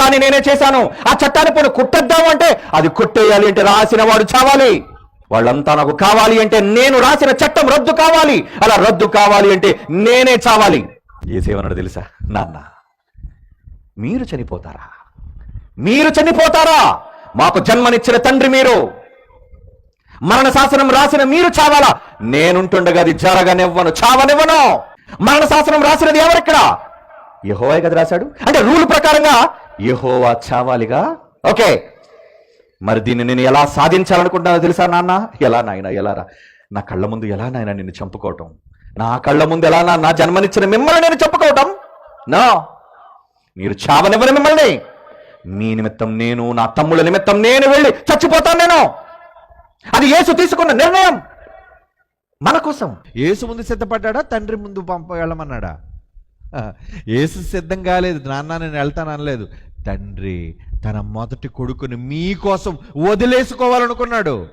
చట్టాన్ని నేనే చేశాను. ఆ చట్టాన్ని పోనీ కుట్టద్దాం అంటే అది కుట్టేయాలి అంటే రాసిన వాడు చావాలి. వాళ్ళంతా నాకు కావాలి అంటే నేను రాసిన చట్టం రద్దు కావాలి. అలా రద్దు కావాలి అంటే నేనే చావాలి. ఏసేమన్నాడు తెలుసా? నాన్న మీరు చనిపోతారా? మీరు చనిపోతారా? మాకు జన్మనిచ్చిన తండ్రి మీరు. మరణ శాసనం రాసిన మీరు చావాలా? నేనుంటుండగా అది జరగనివ్వను చావనివ్వను. మరణ శాసనం రాసినది ఎవరిక్కడ? యహోవా కదా రాశాడు? అంటే రూల్ ప్రకారంగా యహోవా చావాలిగా? ఓకే. మరి దీన్ని నేను ఎలా సాధించాలనుకుంటున్నానో తెలుసా నాన్న? ఎలా నాయన ఎలా రా? నా కళ్ళ ముందు ఎలా నాయన నిన్ను చంపుకోవటం? నా కళ్ళ ముందు ఎలా నా నా జన్మనిచ్చిన మిమ్మల్ని నేను చంపుకోవటం? నా. మీరు చావనివ్వని మిమ్మల్ని. మీ నిమిత్తం నేను నా తమ్ముల నిమిత్తం నేను వెళ్ళి చచ్చిపోతాను నేను. అది యేసు తీసుకున్న నిర్ణయం. మన కోసం. యేసు ముందు సిద్ధపడ్డా తండ్రి ముందు పంప వెళ్ళమన్నాడా? ఏసు సిద్ధం కాలేదు. నాన్న నేను వెళ్తాను అనలేదు. తండ్రి తన మొదటి కొడుకుని మీకోసం వదిలేసుకోవాలనుకున్నాడు.